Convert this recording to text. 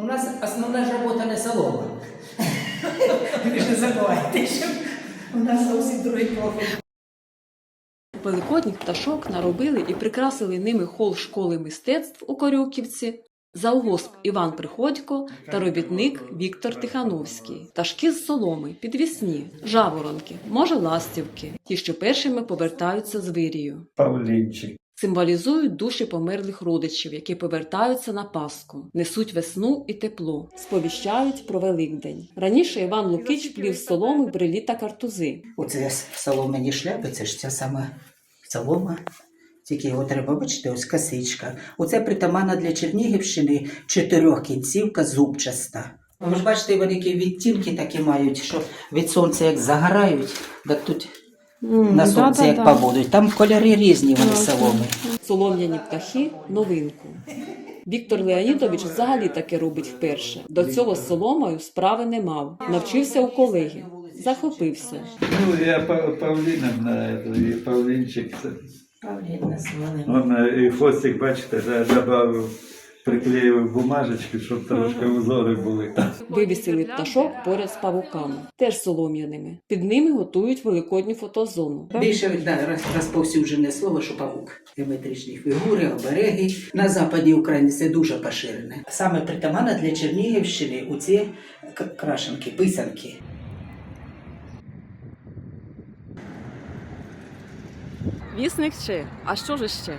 У нас основна ж робота не солома. Ви ж не забувайте, що у нас зовсім другий профіль. Великодніх пташок наробили і прикрасили ними хол школи мистецтв у Корюківці, завгосп Іван Приходько та робітник Віктор Тихановський. Пташки з соломи, підвісні, жаворонки, може ластівки, ті, що першими повертаються з вирію. Павлінчик. Символізують душі померлих родичів, які повертаються на Пасху, несуть весну і тепло, сповіщають про Великдень. Раніше Іван Лукич плів соломи брелі та картузи. Оце соломені шляпи, це ж ця сама солома. Тільки його треба бачити, ось косичка. Оце притаманна для Чернігівщини чотирьохкінцівка зубчаста. Ви ж бачите, вони які відтінки такі мають, що від сонця як загорають, так тут на сонці як побудуть. Там кольори різні вони соломи. Солом'яні птахи новинку. Віктор Леонідович взагалі таке робить вперше. До цього з соломою справи не мав. Навчився у колеги. Захопився. Ну, я Павліном на Павлінчик. це- Павліна звали. Он е, і хвостик, бачите, да- добавив, приклеїв бумажечки, щоб трошки узори були. Вивісили пташок поряд з павуками, теж солом'яними. Під ними готують великодню фотозону. Більше розповсюджене слово, що павук. Геометричні фігури, обереги. На западі України це дуже поширене. Саме притаманна для Чернігівщини у ці к- крашенки, писанки. Вісник ще. А що ж ще?